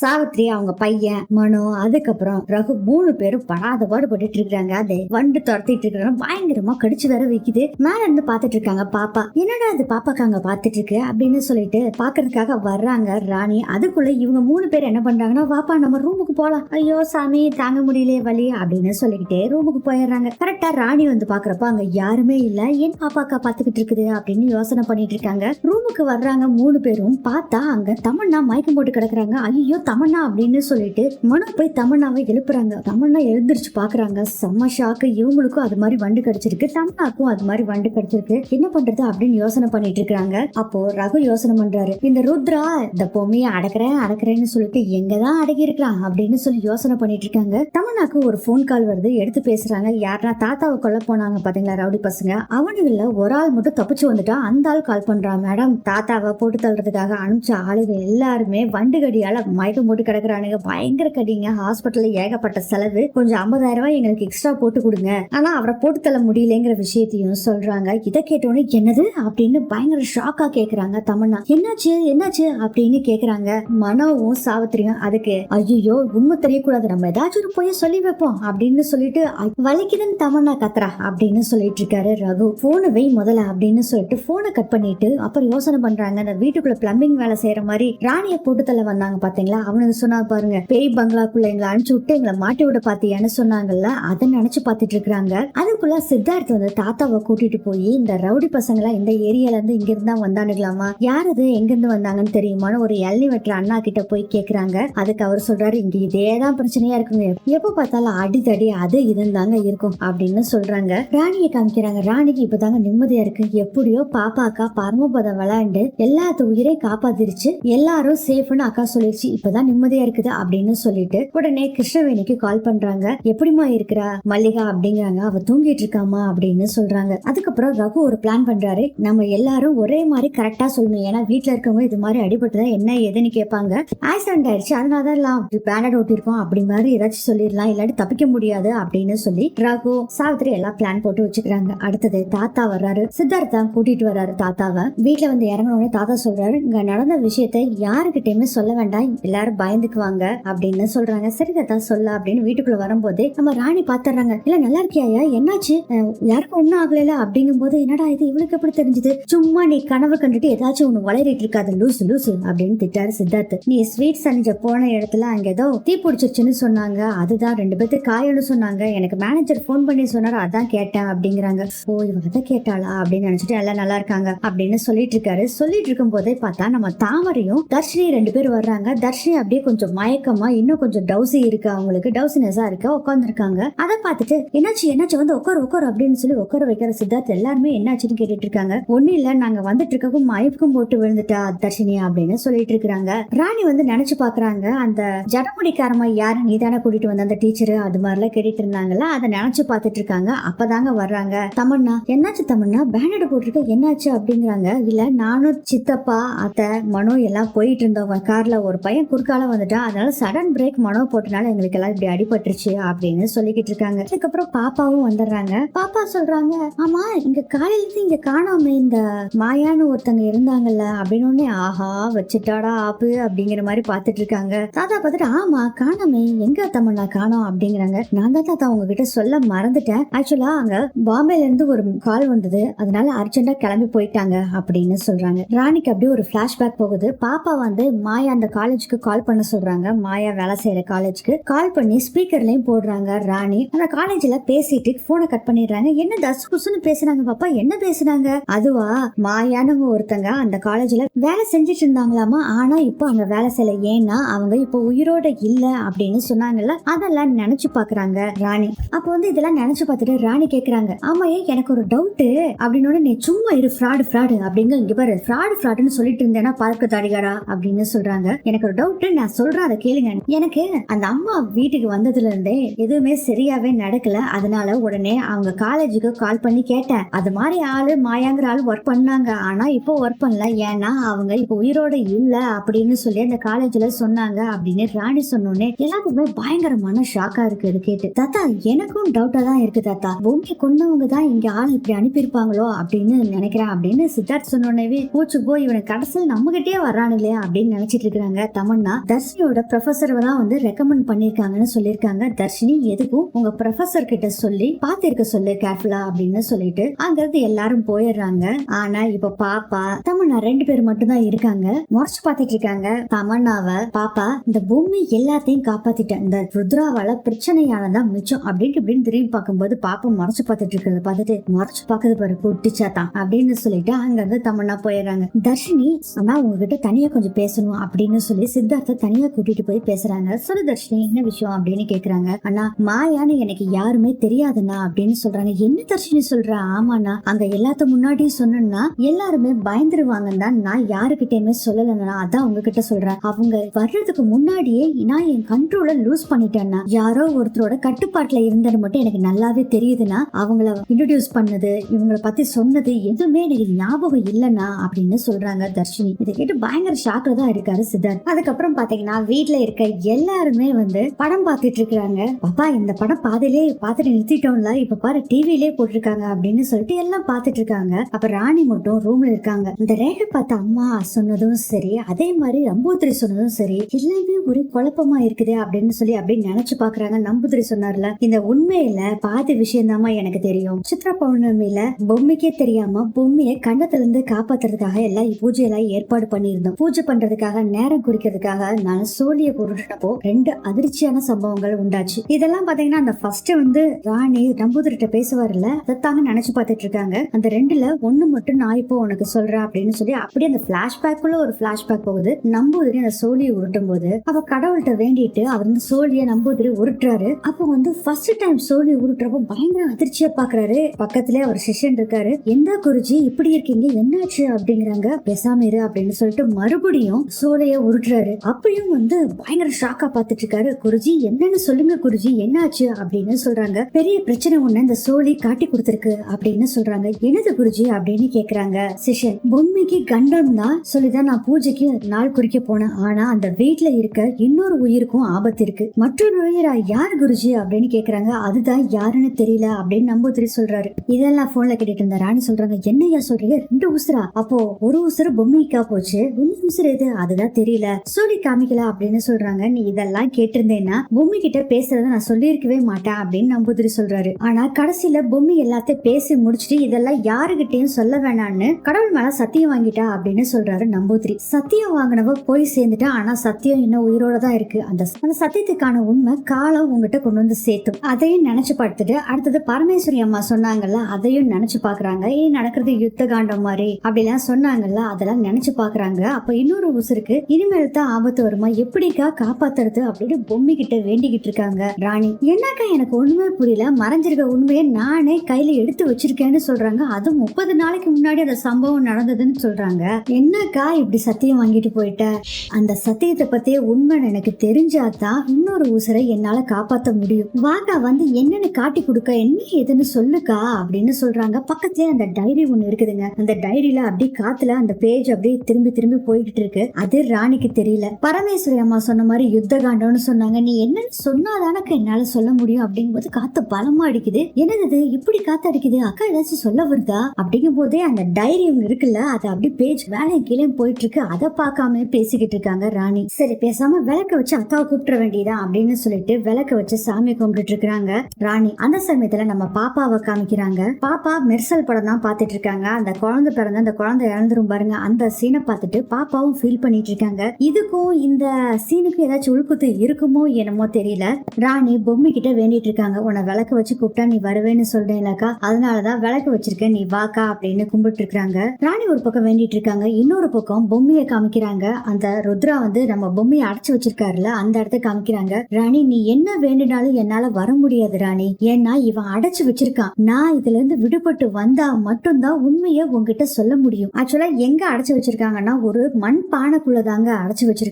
சாவித்ரி அவங்க பையன் மனோ அதுக்கப்புறம் ரகு மூணு பேரும் படாத பாடுபட்டு இருக்காங்க அது வண்டு துரத்திட்டு இருக்கிறாங்க பயங்கரமா கடிச்சு வர வைக்குது. மேல இருந்து பாத்துட்டு இருக்காங்க பாப்பா. என்னடா அது பாப்பாக்கு அங்க பாத்துட்டு இருக்கு? அப்படின்னு சொல்லிட்டு பாக்குறதுக்காக வர்றாங்க ராணி. அதுக்குள்ள இவங்க மூணு பேர் என்ன பண்றாங்கன்னா பாப்பா நம்ம ரூமுக்கு போலாம். ஐயோ சாமி தாங்க முடியலையே வலி அப்படின்னு சொல்லிக்கிட்டே ரூமுக்கு போயிடுறாங்க. கரெக்டா ராணி வந்து பாக்குறப்ப அங்க யாருமே இல்ல. ஏன் பாப்பாக்கா பாத்துக்கிட்டு இருக்குது? அப்படின்னு யோசனை பண்ணிட்டு இருக்காங்க. ரூமுக்கு வர்றாங்க மூணு பேரும். பார்த்தா அங்க தமிழ்னா மயக்கம் போட்டு கிடக்குறாங்க. ஐயோ தமன்னா அப்படின்னு சொல்லிட்டு மனு போய் தமன்னாவை எழுப்புறாங்க. தமன்னா எழுந்திருச்சு பாக்குறாங்க. செம்ம ஷாக்கு இவங்களுக்கும் அது மாதிரி வண்டு கிடைச்சிருக்கு. தமன்னாக்கும் அது மாதிரி வண்டு கிடைச்சிருக்கு. என்ன பண்றது அப்படின்னு யோசனை பண்ணிட்டு இருக்காங்க. அப்போ ரகு யோசனை பண்றாரு. இந்த ருத்ரா இந்த பொம்மையை அடக்குறேன் அடக்குறேன்னு சொல்லிட்டு எங்கதான் அடக்கி இருக்கலாம் அப்படின்னு சொல்லி யோசனை பண்ணிட்டு இருக்காங்க. தமன்னாக்கு ஒரு ஃபோன் கால் வருது. எடுத்து பேசுறாங்க. யாருன்னா தாத்தாவை கொல்ல போனாங்க பாத்தீங்களா ரவுடி பசங்க? அவனுங்கள ஒரு ஆள் மட்டும் தப்பிச்சு வந்துட்டா அந்த ஆள் கால் பண்றான் மேடம் தாத்தாவை போட்டு தள்ளுறதுக்காக அனுப்பிச்ச ஆளுங்க எல்லாருமே வண்டு கடியால மயக்கம் போட்டு கிடக்குறானுங்க. பயங்கர கடிங்க. ஹாஸ்பிட்டல்ல ஏகப்பட்ட செலவு. கொஞ்சம் ஐம்பதாயிரம் ரூபாய் எங்களுக்கு எக்ஸ்ட்ரா போட்டு கொடுங்க. ஆனா அவரை போட்டு தள்ள முடியலங்கிற விஷயத்தையும் சொல்றாங்க. இதை கேட்டோன்னே என்னது? அப்படின்னு பயங்கர ஷாக்கா கேக்குறாங்க தமன்னா. என்னாச்சு? என்னாச்சு? அப்படின்னு கேக்குறாங்க மனோவும் சாவித்திரியும். அதுக்கு ஐயோ உண்மை தெரியக்கூடாது. நம்ம ஏதாச்சும் ஒரு பொய்ய சொல்லி வைப்போம் அப்படின்னு சொல்லிட்டு வலிக்குதுன்னு தமன்னா கத்துறா அப்படின்னு சொல்லிட்டு இருக்காரு ரகு. போனை வை முதல்ல அப்படின்னு சொல்லிட்டு போனை கட் பண்ணிட்டு அப்புறம் யோசனை பண்றாங்க. அந்த வீட்டுக்குள்ள பிளம்பிங் வேலை செய்யற மாதிரி ராணியை போட்டு தள்ள வந்தாங்க பாத்தீங்களா? அவனுங்க சொன்னா பாருங்க பேய் பங்களாக்குள்ள எங்களை அனுப்பிச்சு விட்டு எங்களை மாட்டி விட பாத்தியான்னு சொன்னாங்கல்ல அதை நினைச்சு பாத்துட்டு இருக்காங்க அதுக்குள்ள சித்தார்த் வந்து தாத்தாவை கூட்டிட்டு போய் இந்த ரவுடி பசங்களா இந்த ஏரியால இருந்து இங்க இருந்தா வந்தானுங்களாமா? யார் அது? எங்க இருந்து வந்தாங்கன்னு தெரியுமான்னு ஒரு எள்ளி வெட்டுற அண்ணா கிட்ட போய் கேக்குறாங்க. அதுக்கு அவர் சொல்றாரு இங்க இதேதான் பிரச்சனையா இருக்குங்க. எப்ப பார்த்தாலும் அடிதடி அது இதுன்னு தாங்க இருக்கும் அப்படின்னு சொல்றாங்க. ராணியை காமிக்கிறாங்க. ராணிக்கு இப்பதாங்க நிம்மதியா இருக்கு. எப்படியோ பாப்பா அக்கா பரமபதம் விளையாண்டு எல்லாத்து உயிரையும் காப்பாத்திருச்சு. எல்லாரும் சேஃப்னு அக்கா சொல்லிருச்சு. தான் நிம்மதியா இருக்குது அப்படின்னு சொல்லிட்டு உடனே கிருஷ்ணவேணிக்கு கால் பண்றாங்க. எப்படிமா இருக்கிறா? மல்லிகா அப்படிங்கிறாங்க. அவ தூங்கிட்டு இருக்காமா அப்படின்னு சொல்றாங்க. அதுக்கப்புறம் ரகு ஒரு பிளான் பண்றாரு. நம்ம எல்லாரும் ஒரே மாதிரி கரெக்டா சொல்லணும். ஏன்னா வீட்ல இருக்கவங்க இது மாதிரி அடிபட்டுதான் என்ன ஏதுன்னு கேட்பாங்க. ஆக்சிடென்ட் ஆயிடுச்சு. அதனாலதான் பேனட் ஓட்டிருக்கோம் அப்படி மாதிரி ஏதாச்சும் சொல்லிடலாம். இல்லாட்டி தப்பிக்க முடியாது அப்படின்னு சொல்லி ரகு சாவித்திரி எல்லாம் பிளான் போட்டு வச்சுக்கிறாங்க. அடுத்தது தாத்தா வர்றாரு. சித்தார்த்தா கூட்டிட்டு வர்றாரு தாத்தாவை. வீட்டுல வந்து இறங்கினோடனே தாத்தா சொல்றாரு. இங்க நடந்த விஷயத்த யாருக்கிட்டயுமே சொல்ல வேண்டாம். எல்லாரும் பயந்துக்குவாங்க அப்படின்னு சொல்றாங்க. சரி சொல்ல அப்படின்னு வீட்டுக்குள்ள வரும்போது நம்ம ராணி பாத்துறாங்க. இல்ல நல்லா இருக்கியாயா? என்னாச்சு? யாருக்கும் ஒண்ணும் ஆகல அப்படிங்கும் போது என்னடா இது? இவளுக்கு எப்படி தெரிஞ்சது? சும்மா நீ கனவு கண்டுட்டு ஏதாச்சும் ஒண்ணு வளரிட்டு இருக்காது. லூசு லூசு அப்படின்னு திட்டாரு சித்தார்த் நீ ஸ்வீட் சனிஜ போன இடத்துல அங்க ஏதோ தீ பிடிச்சிருச்சுன்னு சொன்னாங்க. அதுதான் ரெண்டு பேர்த்து காயம்னு சொன்னாங்க. எனக்கு மேனேஜர் போன் பண்ணி சொன்னாரு. அதான் கேட்டேன் அப்படிங்கிறாங்க. ஓ இவ அதை கேட்டாளா? அப்படின்னு நினைச்சிட்டு எல்லாம் நல்லா இருக்காங்க அப்படின்னு சொல்லிட்டு இருக்காரு. சொல்லிட்டு இருக்கும் போதே பார்த்தா நம்ம தாமரையும் தர்ஷினி ரெண்டு பேர் வர்றாங்க. தர்ஷினி அப்படியே கொஞ்சம் மயக்கமா இன்னும் கொஞ்சம் டவுசி இருக்கு அவங்களுக்கு டவுசினஸா இருக்கு உட்காந்துருக்காங்க அதை பார்த்துட்டு என்னாச்சு என்னாச்சு வந்து உட்கார உட்கார அப்படின்னு சொல்லி உட்கார வைக்கிற சித்தார்த் எல்லாருமே என்னாச்சுன்னு கேட்டுட்டு இருக்காங்க ஒண்ணு இல்ல நாங்க வந்துட்டு இருக்கவும் மயக்கம் போட்டு விழுந்துட்டா தர்ஷினி அப்படின்னு சொல்லிட்டு இருக்காங்க ராணி வந்து நினைச்சு பாக்குறாங்க அந்த ஜடமுடிக்காரமா யாரு? நீ தானே கூட்டிட்டு வந்த அந்த டீச்சர் அது மாதிரிலாம் கேட்டுட்டு இருந்தாங்கல்ல அதை நினைச்சு பார்த்துட்டு இருக்காங்க அப்பதாங்க வர்றாங்க. தமன்னா என்னாச்சு தமன்னா? பேனட் போட்டிருக்க என்னாச்சு? அப்படிங்கிறாங்க. இல்ல நானும் சித்தப்பா அத்தை மனோ எல்லாம் போயிட்டு இருந்தவங்க கார்ல ஒரு பையன் குளிர்காலம் வந்துட்டா அதனால சடன் பிரேக் மனோ போட்டனால எங்களுக்கு எல்லாம் இப்படி அடிபட்டுருச்சு அப்படின்னு சொல்லிக்கிட்டு இருக்காங்க. அதுக்கப்புறம் பாப்பாவும் வந்துடுறாங்க. பாப்பா சொல்றாங்க ஆமா இங்க காலையில இருந்து இங்க காணாம இந்த மாயான்னு ஒருத்தங்க இருந்தாங்கல்ல அப்படின்னு உடனே ஆஹா வச்சுட்டாடா ஆப்பு அப்படிங்கிற மாதிரி பாத்துட்டு இருக்காங்க. தாத்தா பார்த்துட்டு ஆமா காணாமே எங்க தமிழ்னா காணோம் அப்படிங்கிறாங்க. நான் தான் தாத்தா உங்ககிட்ட சொல்ல மறந்துட்டேன். ஆக்சுவலா அங்க பாம்பேல இருந்து ஒரு கால் வந்தது. அதனால அர்ஜென்டா கிளம்பி போயிட்டாங்க அப்படின்னு சொல்றாங்க. ராணிக்கு அப்படியே ஒரு பிளாஷ்பேக் போகுது. பாப்பா வந்து மாயா அந்த காலேஜுக்கு கால் பண்ண சொல்றாங்க. மாயா வேலை செய்யற காலேஜ்க்கு கால் பண்ணி ஸ்பீக்கர்லயும் போடுறாங்க ராணி. அந்த காலேஜ்ல பேசிட்டு போனை கட் பண்ணிடுறாங்க. என்ன தசு குசுன்னு பேசுறாங்க பாப்பா. என்ன பேசுறாங்க? அதுவா மாயான்னு ஒருத்தங்க அந்த காலேஜ்ல வேலை செஞ்சுட்டு இருந்தாங்களாமா? ஆனா இப்போ அங்க வேலை செய்யல. ஏன்னா அவங்க இப்போ உயிரோட இல்ல அப்படின்னு சொன்னாங்கல்ல? அதெல்லாம் நினைச்சு பாக்குறாங்க ராணி. அப்போ வந்து இதெல்லாம் நினைச்சு பார்த்துட்டு ராணி கேக்குறாங்க. ஆமாயே எனக்கு ஒரு டவுட் அப்படின்னு நீ சும்மா இரு ஃப்ராடு ஃப்ராடு அப்படிங்க இங்க பாரு ஃப்ராடு ஃப்ராடுன்னு சொல்லிட்டு இருந்தேன்னா பார்க்க தாடிகாரா அப்படின்னு சொல்றாங்க. எனக்கு ஒரு டவுட் நான் சொல்றேன் அதை கேளுங்க. எனக்கு அந்த அம்மா வீட்டுக்கு வந்ததுல இருந்தே எதுவுமே சரியாவே நடக்கல. அதனால உடனே அவங்க காலேஜுக்கு கால் பண்ணி கேட்டேன். அது மாதிரி ஆளு மாயாங்கிற ஆள் ஒர்க் பண்ணாங்க. ஆனா இப்போ ஒர்க் பண்ணல. ஏன்னா அவங்க இப்போ உயிரோட இல்ல அப்படின்னு சொல்லி அந்த காலேஜ்ல சொன்னாங்க அப்படின்னு ராணி சொன்னோடனே எல்லாத்துக்குமே பயங்கரமான ஷாக்கா இருக்கு இது கேட்டு. தாத்தா எனக்கும் டவுட்டா தான் இருக்கு தாத்தா. பூமியை கொண்டவங்க தான் இங்க ஆள் இப்படி அனுப்பியிருப்பாங்களோ அப்படின்னு நினைக்கிறேன் அப்படின்னு சித்தார்த் சொன்னோடனே பூச்சு போய் இவனை கடைசியில் நம்மகிட்டே வர்றானுங்களே அப்படின்னு நினைச்சிட்டு இருக்கிறாங்க தமன் போகணும்னா தர்ஷினியோட ப்ரொஃபஸர் தான் வந்து ரெக்கமெண்ட் பண்ணிருக்காங்கன்னு சொல்லியிருக்காங்க தர்ஷினி எதுக்கும் உங்க ப்ரொஃபஸர் கிட்ட சொல்லி பாத்திருக்க சொல்லு கேர்ஃபுல்லா அப்படின்னு சொல்லிட்டு அங்கிருந்து எல்லாரும் போயிடுறாங்க. ஆனா இப்ப பாப்பா தமன்னா ரெண்டு பேர் மட்டும் தான் இருக்காங்க. முறைச்சு பார்த்துட்டு இருக்காங்க. தமன்னாவ பாப்பா இந்த பூமி எல்லாத்தையும் காப்பாத்திட்டேன். இந்த ருத்ராவால பிரச்சனையானதான் மிச்சம் அப்படின்னு இப்படின்னு திரும்பி பார்க்கும்போது பாப்பா முறைச்சு பார்த்துட்டு இருக்கிறத பார்த்துட்டு முறைச்சு பார்க்கறது பாரு குட்டிச்சாத்தான் அப்படின்னு சொல்லிட்டு அங்க இருந்து தமன்னா போயிடுறாங்க. தர்ஷினி ஆனா உங்ககிட்ட தனியா கொஞ்சம் பேசணும் அப்படின்னு சொல்லி சித்தார்த்த தனியா கூட்டிட்டு போய் பேசுறாங்க. சுரதர்ஷினி என்ன விஷயம்? அப்படின்னு கேக்குறாங்க. அண்ணா மாயான்னு எனக்கு யாருமே தெரியாதுண்ணா அப்படின்னு சொல்றாங்க. என்ன தர்ஷினி சொல்ற? ஆமாண்ணா அங்க எல்லாத்த முன்னாடியும் சொன்னா எல்லாருமே பயந்துருவாங்கன்னு தான் நான் யாருக்கிட்டயுமே சொல்லலன்னா அதான் உங்ககிட்ட சொல்றேன். அவங்க வர்றதுக்கு முன்னாடியே நான் என் கண்ட்ரோல லூஸ் பண்ணிட்டேன்னா யாரோ ஒருத்தரோட கட்டுப்பாட்டுல இருந்தது மட்டும் எனக்கு நல்லாவே தெரியுதுன்னா அவங்கள இன்ட்ரடியூஸ் பண்ணது இவங்கள பத்தி சொன்னது எதுவுமே எனக்கு ஞாபகம் இல்லைண்ணா அப்படின்னு சொல்றாங்க தர்ஷினி. இதை கேட்டு பயங்கர ஷாக்ல தான் இருக்காரு சித்தார்த். அதுக்கப்புறம் பாத்தீங்கன்னா வீட்ல இருக்க எல்லாருமே வந்து படம் பார்த்துட்டு இருக்காங்க பாப்பா இந்த படம் பாதியிலே பார்த்துட்டு நிறுத்திட்டோம்ல இப்ப பாரு டிவிலே போட்டிருக்காங்க அப்படின்னு சொல்லிட்டு எல்லாம் பார்த்துட்டு இருக்காங்க. அப்ப ராணி மட்டும் ரூம்ல இருக்காங்க. இந்த ரேகை பார்த்த அம்மா சொன்னதும் சரி அதே மாதிரி நம்பூதிரி சொன்னதும் சரி எல்லாமே ஒரு குழப்பமா இருக்குது அப்படின்னு சொல்லி அப்படின்னு நினைச்சு பாக்குறாங்க. நம்பூதிரி சொன்னார்ல இந்த உண்மையில பாதி விஷயம்தாமா எனக்கு தெரியும். சித்ரா பௌர்ணமியில பொம்மைக்கே தெரியாம பொம்மையை கண்ணத்துல இருந்து காப்பாத்துறதுக்காக எல்லாம் பூஜை எல்லாம் ஏற்பாடு பண்ணியிருந்தோம். பூஜை பண்றதுக்காக நேரம் குறிக்கிறதுக்காக நான் சோழிய பொருட்டப்போ ரெண்டு அதிர்ச்சியான சம்பவங்கள் உண்டாச்சு. இதெல்லாம் பாத்தீங்கன்னா அந்த ஃபர்ஸ்ட் வந்து ராணி நம்பூதிரிட்ட பேசுவார்ல அதைத்தாங்க நினைச்சு பார்த்துட்டு இருக்காங்க. அந்த ரெண்டுல ஒண்ணு மட்டும் நான் இப்போ உனக்கு சொல்றேன் அப்படின்னு சொல்லி அப்படியே அந்த பிளாஷ்பேக்குள்ள ஒரு பிளாஷ்பேக் போகுது. நம்பூதிரி அந்த சோழியை உருட்டும் போது அவ கடவுள்கிட்ட வேண்டிட்டு அவர் வந்து சோழிய நம்பூதிரி உருட்டுறாரு. அப்போ வந்து ஃபர்ஸ்ட் டைம் சோழியை உருட்டுறப்போ பயங்கர அதிர்ச்சியா பாக்குறாரு. பக்கத்திலே அவர் சிஷ்யன் இருக்காரு. எந்த குருஜி இப்படி இருக்கீங்க? என்னாச்சு? அப்படிங்கிறாங்க. பேசாம இரு அப்படின்னு சொல்லிட்டு மறுபடியும் சோழிய உருட்டுறாரு. அப்பயும் வந்து பயங்கர ஷாக்கா பார்த்துட்டு இருக்காரு குருஜி என்னன்னு சொல்லுங்க குருஜி என்னாச்சு அப்படின்னு சொல்றாங்க. பெரிய பிரச்சனை ஒண்ணு இந்த சோழி காட்டி கொடுத்துருக்கு அப்படின்னு சொல்றாங்க. என்னது குருஜி அப்படின்னு கேக்குறாங்க. சிஷன் பொம்மைக்கு கண்டம் தான். சொல்லிதான் நான் பூஜைக்கு நாள் குறிக்க போனேன். ஆனா அந்த வீட்ல இருக்க இன்னொரு உயிருக்கும் ஆபத்து இருக்கு. மற்றொரு உயிரா யார் குருஜி அப்படின்னு கேக்குறாங்க. அதுதான் யாருன்னு தெரியல அப்படின்னு நம்பூதிரி சொல்றாரு. இதெல்லாம் போன்ல கேட்டுட்டு இருந்த ராணி சொல்றாங்க என்னையா சொல்றீங்க? ரெண்டு உசுரா? அப்போ ஒரு உசுறு பொம்மைக்கா போச்சு? இன்னும் உசுறு எது? அதுதான் தெரியல. சொல்லி காமிக்கல அப்படின்னு சொல்றாங்க. நீ இதெல்லாம் கேட்டிருந்தேன்னா பொம்மை கிட்ட பேசுறத நான் சொல்லியிருக்கவே மாட்டேன் அப்படின்னு நம்பூதிரி சொல்றாரு. ஆனா கடைசியில பொம்மை எல்லாத்தையும் பேசி முடிச்சுட்டு இதெல்லாம் யாருகிட்டயும் சொல்ல வேணாம்னு கடவுள் மேல சத்தியம் வாங்கிட்டா அப்படின்னு சொல்றாரு நம்பூதிரி. சத்தியம் வாங்கினவ போய் சேர்ந்துட்டா ஆனா சத்தியம் இன்னும் உயிரோட தான் இருக்கு. அந்த அந்த சத்தியத்துக்கான உண்மை காலம் உங்ககிட்ட கொண்டு வந்து சேர்த்தும். அதையும் நினைச்சு பார்த்துட்டு அடுத்தது பரமேஸ்வரி அம்மா சொன்னாங்கல்ல அதையும் நினைச்சு பாக்குறாங்க ஏன் நடக்கிறது யுத்த காண்டம் மாதிரி அப்படிலாம் சொன்னாங்கல்ல அதெல்லாம் நினைச்சு பாக்குறாங்க அப்ப இன்னொரு உசுருக்கு இனிமேல் தான் ஆபத்து வருமா எப்படிக்கா காப்பாத்துறது அப்படின்னு பொம்மை கிட்ட வேண்டிக்கிட்டு இருக்காங்க. ராணி என்னக்கா எனக்கு ஒண்ணுமே புரியல. மறைஞ்சிருக்க உண்மையை நானே கையில எடுத்து வச்சிருக்கேன்னு சொல்றாங்க. அது முப்பது நாளைக்கு முன்னாடி அந்த சம்பவம் நடந்ததுன்னு சொல்றாங்க. என்னக்கா இப்படி சத்தியம் வாங்கிட்டு போயிட்ட? அந்த சத்தியத்தை பத்தியே உண்மை எனக்கு தெரிஞ்சாதான் இன்னொரு உசுரை என்னால காப்பாத்த முடியும். வாக்கா வந்து என்னன்னு காட்டி கொடுக்க என்ன ஏதுன்னு சொல்லுக்கா? அப்படின்னு சொல்றாங்க. பக்கத்துலயே அந்த டைரி ஒண்ணு இருக்குதுங்க. அந்த டைரியில அப்படியே காத்துல அந்த பேஜ் அப்படியே திரும்பி திரும்பி போய்கிட்டு இருக்கு. அது ராணிக்கு தெரியல. பரமேஸ்வரி அம்மா சொன்ன மாதிரி யுத்த காண்டம்னு சொன்னாங்க. நீ என்னன்னு சொன்னாதானக்கு என்னால சொல்ல முடியும்? அப்படிங்கும்போது காத்து பலமா அடிக்குது. என்னது இப்படி காத்து அடிக்குது? அக்கா ஏதாச்சும் சொல்ல வருதா? அப்படிங்கும் போதே அந்த டைரி ஒன்று இருக்குல்ல அது அப்படியே பேஜ் வேலை கீழே போயிட்டு இருக்கு அதை பார்க்காம பேசிக்கிட்டு இருக்காங்க ராணி. சரி பேசாம விளக்க வச்சு அக்காவை கூப்பிட வேண்டியதா அப்படின்னு சொல்லிட்டு விளக்க வச்சு சாமி கும்பிட்டு இருக்காங்க ராணி. அந்த சமயத்துல நம்ம பாப்பாவை காமிக்கிறாங்க. பாப்பா மெர்சல் படம் தான் பாத்துட்டு இருக்காங்க. அந்த குழந்தை பிறந்த அந்த குழந்தை இறந்துரும் பாருங்க. அந்த சீனை பார்த்துட்டு பாப்பாவும் ஃபீல் பண்ணிட்டு இருக்காங்க. இதுக்கு ராணிக்கும் இந்த சீனுக்கு ஏதாச்சும் உள்குத்து இருக்குமோ என்னமோ தெரியல. ராணி பொம்மை கிட்ட வேண்டிட்டு இருக்காங்க. உன்னை விளக்கு வச்சு கூப்பிட்டா நீ வருவேன்னு சொல்றேன்லக்கா அதனாலதான் விளக்கு வச்சிருக்கேன். நீ வாக்கா அப்படின்னு கும்பிட்டு இருக்காங்க. ராணி ஒரு பக்கம் வேண்டிட்டு இருக்காங்க. இன்னொரு பக்கம் பொம்மையை காமிக்கிறாங்க. அந்த ருத்ரா வந்து நம்ம பொம்மையை அடைச்சு வச்சிருக்காருல அந்த இடத்த காமிக்கிறாங்க. ராணி நீ என்ன வேண்டினாலும் என்னால வர முடியாது ராணி. ஏன்னா இவன் அடைச்சு வச்சிருக்கான். நான் இதுல இருந்து விடுபட்டு வந்தா மட்டும்தான் உண்மையை உன்கிட்ட சொல்ல முடியும். ஆக்சுவலா எங்க அடைச்சு வச்சிருக்காங்கன்னா ஒரு மண் பானைக்குள்ளதாங்க அடைச்சு வச்சிருக்காங்க.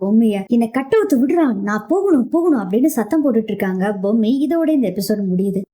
பொம்மைய. என்னை கட்ட விடுறான். நான் போகணும் போகணும் அப்படின்னு சத்தம் போட்டுட்டு இருக்காங்க பொம்மை. இதோட இந்த எபிசோட் முடியுது.